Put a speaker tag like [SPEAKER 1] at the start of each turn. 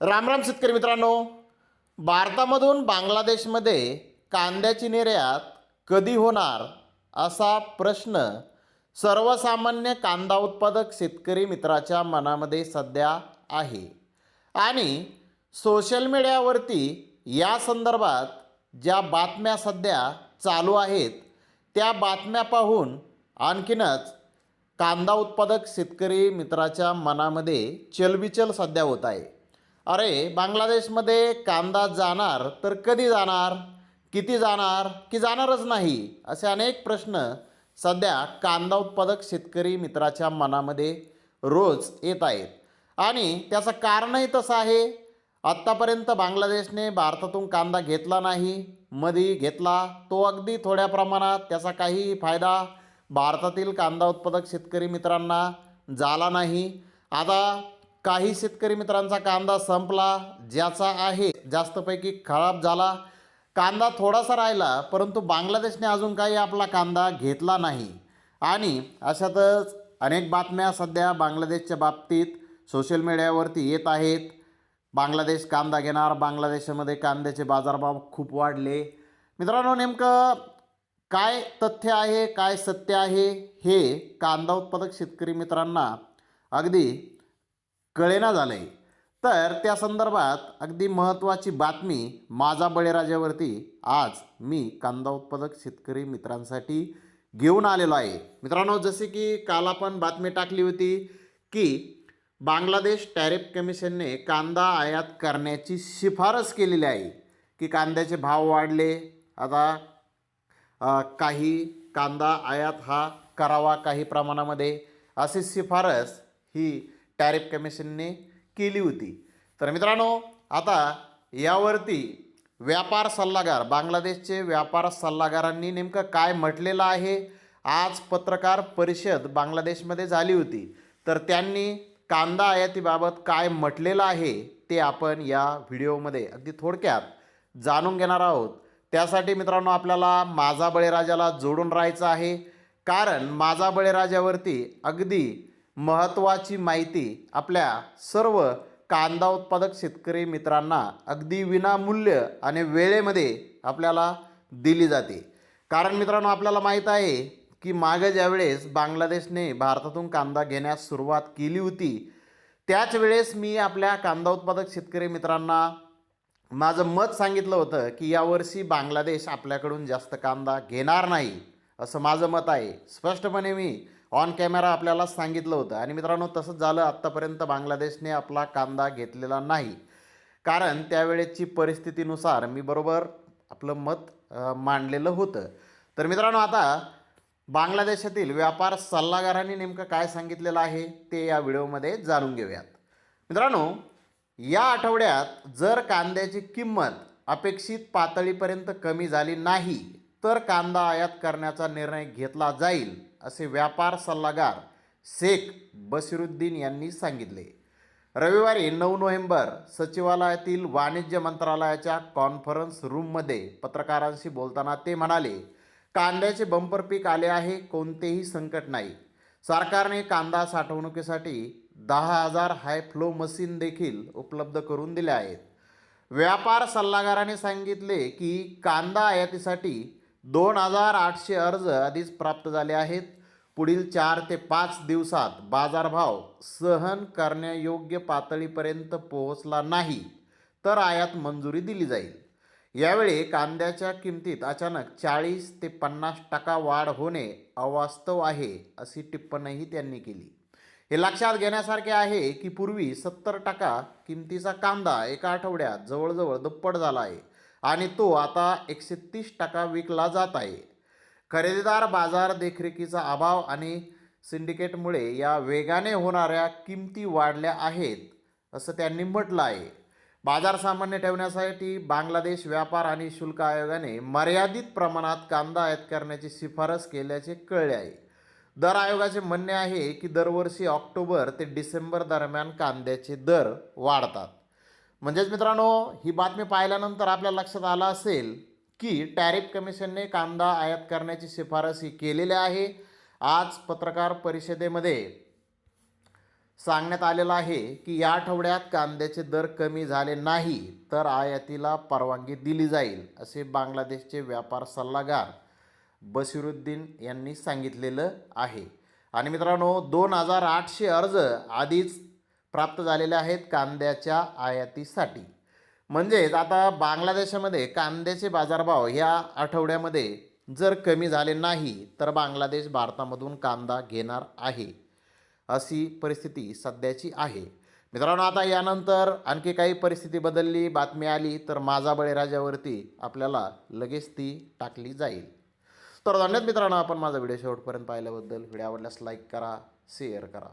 [SPEAKER 1] रामराम शेतकरी मित्रांनो. भारतामधून बांगलादेशमध्ये कांद्याची निर्यात कधी होणार असा प्रश्न सर्वसामान्य कांदा उत्पादक शेतकरी मित्राच्या मनामध्ये सध्या आहे. आणि सोशल मीडियावरती या संदर्भात ज्या बातम्या सध्या चालू आहेत त्या बातम्या पाहून आणखीनच कांदा उत्पादक शेतकरी मित्राच्या मनामध्ये चलबिचल सध्या होत आहे. अरे बांगलादेशमध्ये कांदा जाणार तर कधी जाणार? किती जाणार? की जाणारच नाही? असे अनेक प्रश्न सध्या कांदा उत्पादक शेतकरी मित्राच्या मनामध्ये रोज येत आहेत. आणि त्याचं कारणही तसं आहे. आत्तापर्यंत बांगलादेशने भारतातून कांदा घेतला नाही मधी घेतला. तो अगदी थोड्या प्रमाणात त्याचा काही फायदा भारतातील कांदा उत्पादक शेतकरी मित्रांना झाला नाही. आता काही शेतकरी मित्रांचा कांदा संपला ज्याचा आहे जास्तपैकी खराब झाला. कांदा थोडासा राहिला परंतु बांगलादेशने अजून काही आपला कांदा घेतला नाही. आणि अशातच अनेक बातम्या सध्या बांगलादेशच्या बाबतीत सोशल मीडियावरती येत आहेत. बांगलादेश कांदा घेणार बांगलादेशामध्ये कांद्याचे बाजारभाव खूप वाढले. मित्रांनो नेमकं काय तथ्य आहे काय सत्य आहे हे कांदा उत्पादक शेतकरी मित्रांना अगदी कळेना झालं आहे तर त्या संदर्भात अगदी महत्त्वाची बातमी माझा बळीराजावरती आज मी कांदा उत्पादक शेतकरी मित्रांसाठी घेऊन आलेलो आहे. मित्रांनो जसे की काल आपण बातमी टाकली होती की बांगलादेश टॅरिफ कमिशनने कांदा आयात करण्याची शिफारस केलेली आहे की कांद्याचे भाव वाढले. आता काही कांदा आयात हा करावा काही प्रमाणामध्ये. अशी शिफारस ही टॅरिफ कमिशनने केली होती. तर मित्रांनो आता यावरती व्यापार सल्लागार बांगलादेशचे व्यापार सल्लागारांनी नेमकं काय म्हटलेलं आहे? आज पत्रकार परिषद बांगलादेशमध्ये झाली होती. तर त्यांनी कांदा आयातीबाबत काय म्हटलेलं आहे ते आपण या व्हिडिओमध्ये अगदी थोडक्यात जाणून घेणार आहोत. त्यासाठी मित्रांनो आपल्याला माझा बळीराजाला जोडून राहायचं आहे. कारण माझा बळीराजावरती अगदी महत्त्वाची माहिती आपल्या सर्व कांदा उत्पादक शेतकरी मित्रांना अगदी विनामूल्य आणि वेळेमध्ये आपल्याला दिली जाते. कारण मित्रांनो आपल्याला माहीत आहे की मागं ज्यावेळेस बांगलादेशने भारतातून कांदा घेण्यास सुरुवात केली होती त्याच वेळेस मी आपल्या कांदा उत्पादक शेतकरी मित्रांना माझं मत सांगितलं होतं की यावर्षी बांगलादेश आपल्याकडून जास्त कांदा घेणार नाही असं माझं मत आहे. स्पष्टपणे मी ऑन कॅमेरा आपल्याला सांगितलं होतं. आणि मित्रांनो तसंच झालं. आत्तापर्यंत बांगलादेशने आपला कांदा घेतलेला नाही. कारण त्यावेळेची परिस्थितीनुसार मी बरोबर आपलं मत मांडलेलं होतं. तर मित्रांनो आता बांगलादेशातील व्यापार सल्लागारांनी नेमकं काय सांगितलेलं आहे ते या व्हिडिओमध्ये जाणून घेऊयात. मित्रांनो या आठवड्यात जर कांद्याची किंमत अपेक्षित पातळीपर्यंत कमी झाली नाही तर कांदा आयात करण्याचा निर्णय घेतला जाईल. असे व्यापार सल्लागार शेख बशिरुद्दीन यांनी सांगितले. रविवारी नऊ नोव्हेंबर सचिवालयातील वाणिज्य मंत्रालयाच्या कॉन्फरन्स रूममध्ये पत्रकारांशी बोलताना ते म्हणाले कांद्याचे बंपर पीक आले आहे कोणतेही संकट नाही. सरकारने कांदा साठवणुकीसाठी दहा हजार हाय फ्लो मशीन देखील उपलब्ध करून दिले आहेत. व्यापार सल्लागाराने सांगितले की कांदा आयातीसाठी दोन हजार आठशे अर्ज आधीच प्राप्त झाले आहेत. पुढील चार ते पाच दिवसात बाजारभाव सहन करण्यायोग्य पातळीपर्यंत पोहोचला नाही तर आयात मंजुरी दिली जाईल. यावेळी कांद्याच्या किमतीत अचानक चाळीस ते पन्नास टक्का वाढ होणे अवास्तव आहे अशी टिप्पणीही त्यांनी केली. हे लक्षात घेण्यासारखे आहे की पूर्वी सत्तर टक्का किमतीचा कांदा एका आठवड्यात जवळजवळ दुप्पट झाला आहे. आणि तो आता एकशे तीस टक्का विकला जात आहे. खरेदीदार बाजार देखरेखीचा अभाव आणि सिंडिकेटमुळे या वेगाने होणाऱ्या किमती वाढल्या आहेत असं त्यांनी म्हटलं आहे. बाजार सामान्य ठेवण्यासाठी बांगलादेश व्यापार आणि शुल्क आयोगाने मर्यादित प्रमाणात कांदा आयात करण्याची शिफारस केल्याचे कळले आहे. दर आयोगाचे म्हणणे आहे की दरवर्षी ऑक्टोबर ते डिसेंबर दरम्यान कांद्याचे दर वाढतात. म्हणजेच मित्रांनो ही बातमी पाहिल्यानंतर आपल्या लक्षात आलं असेल की टॅरिफ कमिशनने कांदा आयात करण्याची शिफारस ही केलेली आहे. आज पत्रकार परिषदेमध्ये सांगण्यात आलेलं आहे की या आठवड्यात कांद्याचे दर कमी झाले नाही तर आयातीला परवानगी दिली जाईल असे बांगलादेशचे व्यापार सल्लागार बशिरुद्दीन यांनी सांगितलेलं आहे. आणि मित्रांनो दोन हजार आठशे अर्ज आधीच प्राप्त झालेले आहेत कांद्याच्या आयातीसाठी. म्हणजेच आता बांगलादेशामध्ये कांद्याचे बाजारभाव ह्या आठवड्यामध्ये जर कमी झाले नाही तर बांगलादेश भारतामधून कांदा घेणार आहे. अशी परिस्थिती सध्याची आहे. मित्रांनो आता यानंतर आणखी काही परिस्थिती बदलली बातमी आली तर माझा बळीराजावरती आपल्याला लगेच ती टाकली जाईल. तर धन्यवाद मित्रांनो आपण माझा व्हिडिओ शेवटपर्यंत पाहिल्याबद्दल. व्हिडिओ आवडल्यास लाईक करा शेअर करा.